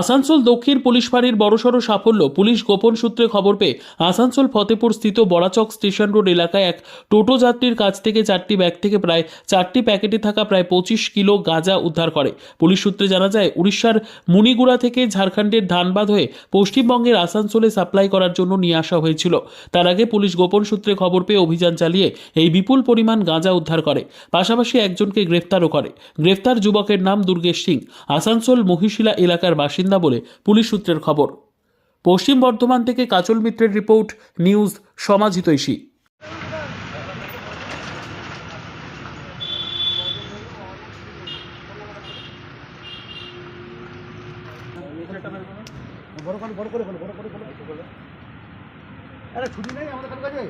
আসানসোল দক্ষিণ পুলিশ ফাঁড়ির বড়সড় সাফল্য। পুলিশ গোপন সূত্রে খবর পেয়ে আসানসোল ফতেপুর স্থিত বড়াচক স্টেশন রোড এলাকায় এক টোটো যাত্রীর কাছ থেকে চারটি ব্যাগ থেকে প্রায় চারটি প্যাকেটে থাকা প্রায় পঁচিশ কিলো গাঁজা উদ্ধার করে। পুলিশ সূত্রে জানা যায়, উড়িষ্যার মুনিগুড়া থেকে ঝাড়খণ্ডের ধানবাদ হয়ে পশ্চিমবঙ্গের আসানসোলে সাপ্লাই করার জন্য নিয়ে আসা হয়েছিল। তার আগে পুলিশ গোপন সূত্রে খবর পেয়ে অভিযান চালিয়ে এই বিপুল পরিমাণ গাঁজা উদ্ধার করে। পাশাপাশি একজনকে গ্রেফতারও করে। গ্রেফতার যুবকের নাম দুর্গেশ সিং। আসানসোল মহিশিলা এলাকার বাসিন্দা। বলে পুলিশ সূত্রের খবর। পশ্চিম বর্ধমান থেকে কাজল মিত্রের রিপোর্ট, নিউজ সমাজ হিতৈষী বড় করে বড় করে বড় করে বলো আরে ছুটি নেই আমাদের কাছে কাছে?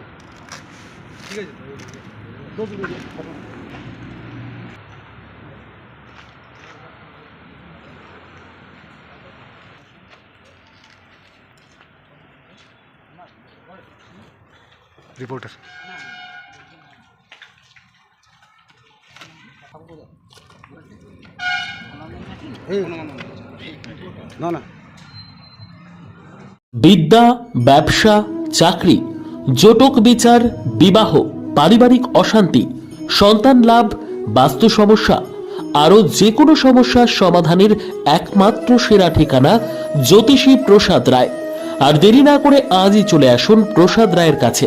ঠিক আছে। রিপোর্টার না না। বিদ্যা ব্যবসা চাকরি জটক বিচার বিবাহ পারিবারিক অশান্তি সন্তান লাভ বাস্তু সমস্যা আরও যে কোনো সমস্যার সমাধানের একমাত্র সেরা ঠিকানা জ্যোতিষী প্রসাদ রায়। আর দেরি না করে আজই চলে আসুন প্রসাদ রায়ের কাছে।